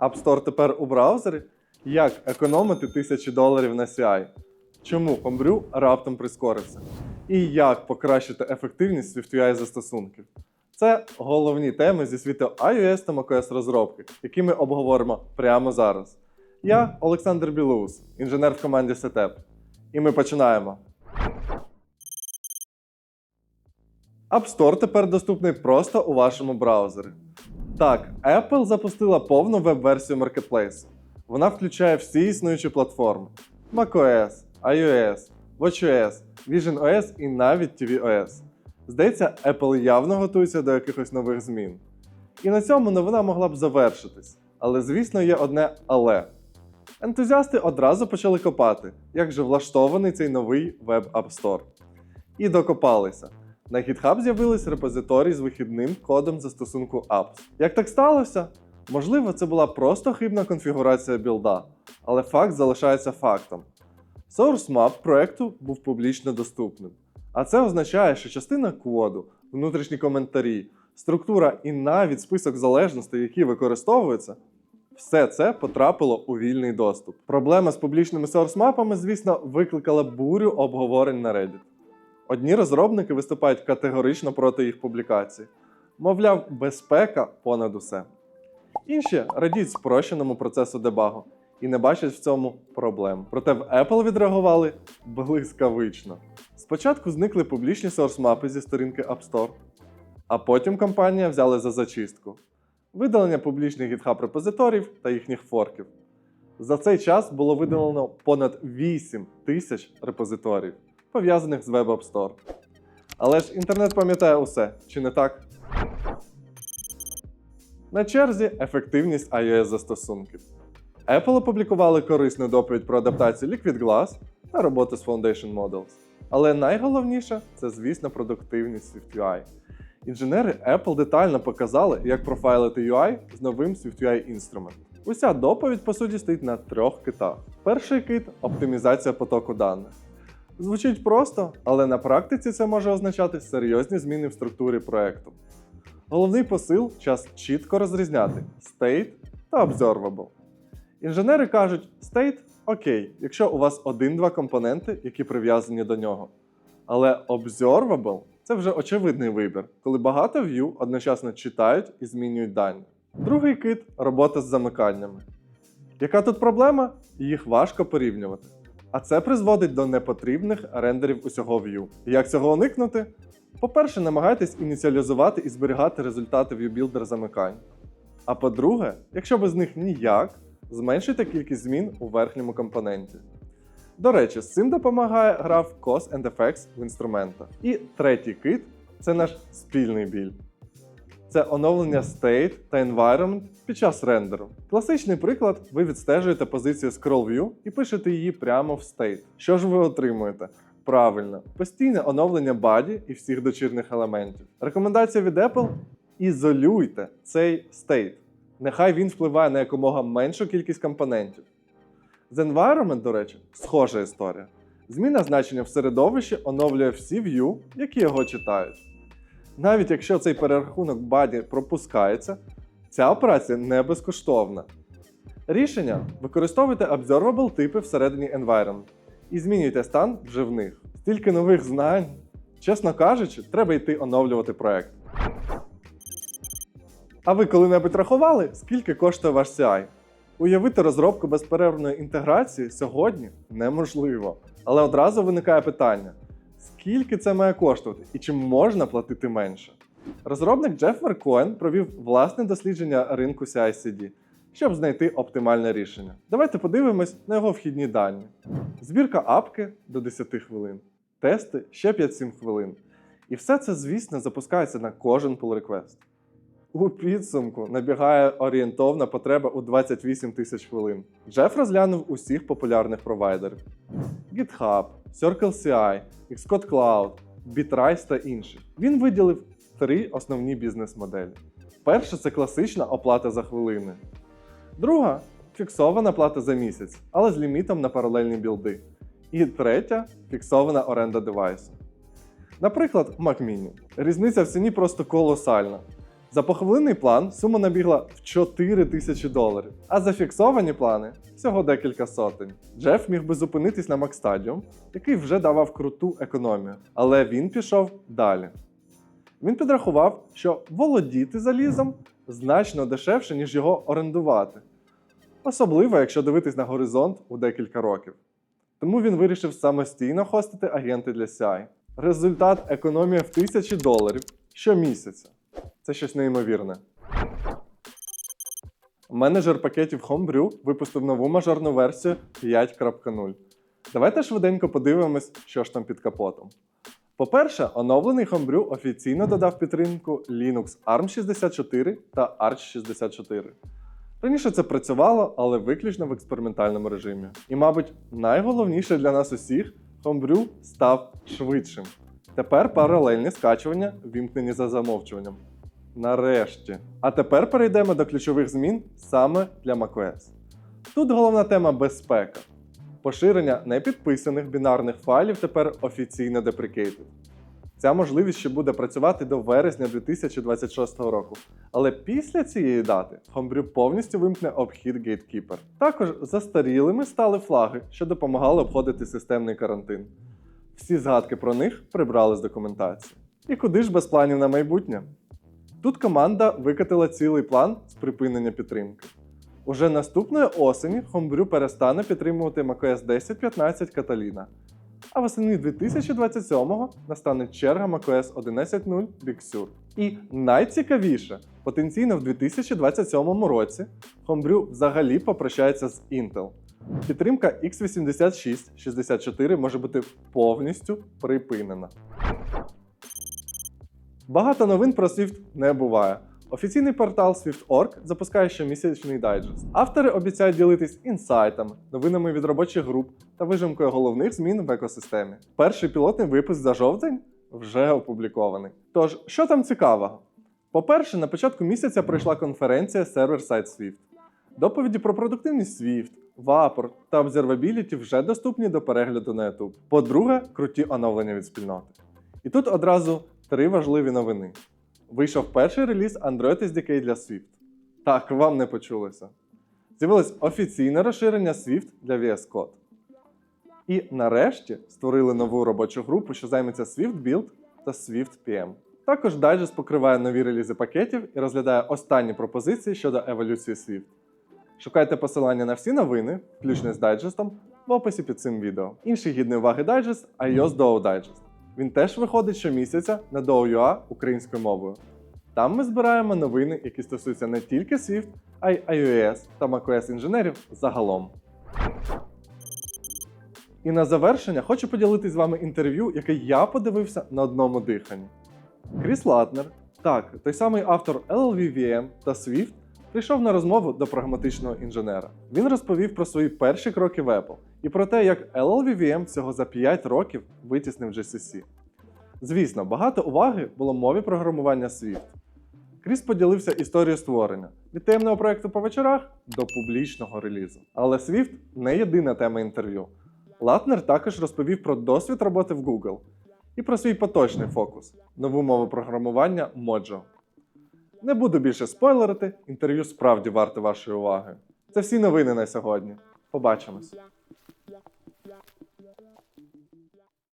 App Store тепер у браузері? Як економити тисячі доларів на CI? Чому Homebrew раптом прискорився? І як покращити ефективність SwiftUI застосунків? Це головні теми зі світу iOS та macOS розробки, які ми обговоримо прямо зараз. Я Олександр Білоус, інженер в команді Setup. І ми починаємо. App Store тепер доступний просто у вашому браузері. Так, Apple запустила повну веб-версію Marketplace. Вона включає всі існуючі платформи: macOS, iOS, watchOS, visionOS і навіть tvOS. Здається, Apple явно готується до якихось нових змін. І на цьому новина могла б завершитись. Але, звісно, є одне але. Ентузіасти одразу почали копати, як же влаштований цей новий веб App Store. І докопалися. На GitHub з'явились репозиторій з вихідним кодом застосунку Apps. Як так сталося? Можливо, це була просто хибна конфігурація білда, але факт залишається фактом. Source map проекту був публічно доступним. А це означає, що частина коду, внутрішні коментарі, структура і навіть список залежностей, які використовуються, все це потрапило у вільний доступ. Проблема з публічними source-мапами, звісно, викликала бурю обговорень на Reddit. Одні розробники виступають категорично проти їх публікацій. Мовляв, безпека понад усе. Інші радіють спрощеному процесу дебагу і не бачать в цьому проблем. Проте в Apple відреагували блискавично. Спочатку зникли публічні source-мапи зі сторінки App Store, а потім компанія взяла за зачистку видалення публічних GitHub репозиторів та їхніх форків. За цей час було видалено понад 8 тисяч репозиторій, пов'язаних з Web App Store. Але ж інтернет пам'ятає усе, чи не так? На черзі ефективність iOS застосунків. Apple опублікували корисну доповідь про адаптацію Liquid Glass та роботу з Foundation Models. Але найголовніше це, звісно, продуктивність SwiftUI. Інженери Apple детально показали, як профайлити UI з новим SwiftUI інструмент. Уся доповідь, по суті, стоїть на трьох китах. Перший кит оптимізація потоку даних. Звучить просто, але на практиці це може означати серйозні зміни в структурі проекту. Головний посил час чітко розрізняти state та observable. Інженери кажуть, state окей, якщо у вас один-два компоненти, які прив'язані до нього. Але observable це вже очевидний вибір, коли багато view одночасно читають і змінюють дані. Другий кит робота з замиканнями. Яка тут проблема? Їх важко порівнювати. А це призводить до непотрібних рендерів усього view. Як цього уникнути? По-перше, намагайтесь ініціалізувати і зберігати результати ViewBuilder замикань. А по-друге, якщо без них ніяк, зменшуйте кількість змін у верхньому компоненті. До речі, з цим допомагає граф Cause and Effects в інструментах. І третій кит це наш спільний біль. Це оновлення state та environment під час рендеру. Класичний приклад: ви відстежуєте позицію Scroll View і пишете її прямо в state. Що ж ви отримуєте? Правильно, постійне оновлення баді і всіх дочірних елементів. Рекомендація від Apple: ізолюйте цей state. Нехай він впливає на якомога меншу кількість компонентів. З environment, до речі, схожа історія. Зміна значення в середовищі оновлює всі view, які його читають. Навіть якщо цей перерахунок баді пропускається, ця операція не безкоштовна. Рішення використовуйте observable типи всередині environment і змінюйте стан вже в них. Стільки нових знань. Чесно кажучи, треба йти оновлювати проект. А ви коли-небудь рахували, скільки коштує ваш CI? Уявити розробку безперервної інтеграції сьогодні неможливо. Але одразу виникає питання: скільки це має коштувати і чи можна платити менше? Розробник Джеф Веркоен провів власне дослідження ринку CI-CD, щоб знайти оптимальне рішення. Давайте подивимось на його вхідні дані. Збірка апки до 10 хвилин, тести ще 5-7 хвилин. І все це, звісно, запускається на кожен pull request. У підсумку набігає орієнтовна потреба у 28 тисяч хвилин. Джеф розглянув усіх популярних провайдерів: GitHub, CircleCI, Xcode Cloud, Bitrise та інших. Він виділив три основні бізнес-моделі. Перша це класична оплата за хвилини. Друга фіксована плата за місяць, але з лімітом на паралельні білди. І третя фіксована оренда девайсу. Наприклад, Mac Mini. Різниця в ціні просто колосальна. За похвалений план сума набігла в 4 тисячі доларів, а за фіксовані плани всього декілька сотень. Джеф міг би зупинитись на Макстадіум, який вже давав круту економію, але він пішов далі. Він підрахував, що володіти залізом значно дешевше, ніж його орендувати. Особливо, якщо дивитись на горизонт у декілька років. Тому він вирішив самостійно хостити агенти для CI. Результат економія в тисячі доларів щомісяця. Це щось неймовірне. Менеджер пакетів Homebrew випустив нову мажорну версію 5.0. Давайте швиденько подивимось, що ж там під капотом. По-перше, оновлений Homebrew офіційно додав підтримку Linux ARM 64 та Arch 64. Раніше це працювало, але виключно в експериментальному режимі. І, мабуть, найголовніше для нас усіх Homebrew став швидшим. Тепер паралельні скачування вімкнені за замовчуванням. Нарешті. А тепер перейдемо до ключових змін саме для macOS. Тут головна тема безпека. Поширення непідписаних бінарних файлів тепер офіційно деприкейтед. Ця можливість ще буде працювати до вересня 2026 року. Але після цієї дати Homebrew повністю вимкне обхід Gatekeeper. Також застарілими стали флаги, що допомагали обходити системний карантин. Всі згадки про них прибрали з документації. І куди ж без планів на майбутнє? Тут команда викатила цілий план з припинення підтримки. Уже наступної осені Homebrew перестане підтримувати macOS 10.15 Catalina, а восени 2027-го настане черга macOS 11.0 Big Sur. І найцікавіше, потенційно в 2027 році Homebrew взагалі попрощається з Intel. Підтримка x86-64 може бути повністю припинена. Багато новин про Swift не буває. Офіційний портал Swift.org запускає щомісячний дайджест. Автори обіцяють ділитись інсайтами, новинами від робочих груп та вижимкою головних змін в екосистемі. Перший пілотний випуск за жовтень вже опублікований. Тож, що там цікавого? По-перше, на початку місяця пройшла конференція Server-Side Swift. Доповіді про продуктивність Swift, Vapor та Observability вже доступні до перегляду на YouTube. По-друге, круті оновлення від спільноти. І тут одразу три важливі новини. Вийшов перший реліз Android SDK для Swift. Так, вам не почулося. З'явилось офіційне розширення Swift для VS Code. І нарешті створили нову робочу групу, що займеться Swift Build та Swift PM. Також дайджест покриває нові релізи пакетів і розглядає останні пропозиції щодо еволюції Swift. Шукайте посилання на всі новини, включно з дайджестом, в описі під цим відео. Інший гідний уваги дайджест iOS Duo Digest. Він теж виходить щомісяця на Duo.ua українською мовою. Там ми збираємо новини, які стосуються не тільки Swift, а й iOS та macOS інженерів загалом. І на завершення хочу поділитися з вами інтерв'ю, яке я подивився на одному диханні. Кріс Латнер, так, той самий автор LLVM та Swift, прийшов на розмову до прагматичного інженера. Він розповів про свої перші кроки в Apple і про те, як LLVM всього за 5 років витіснив GCC. Звісно, багато уваги було мові програмування Swift. Кріс поділився історією створення від таємного проекту по вечорах до публічного релізу. Але Swift не єдина тема інтерв'ю. Латнер також розповів про досвід роботи в Google і про свій поточний фокус нову мову програмування Mojo. Не буду більше спойлерити, інтерв'ю справді варте вашої уваги. Це всі новини на сьогодні. Побачимось!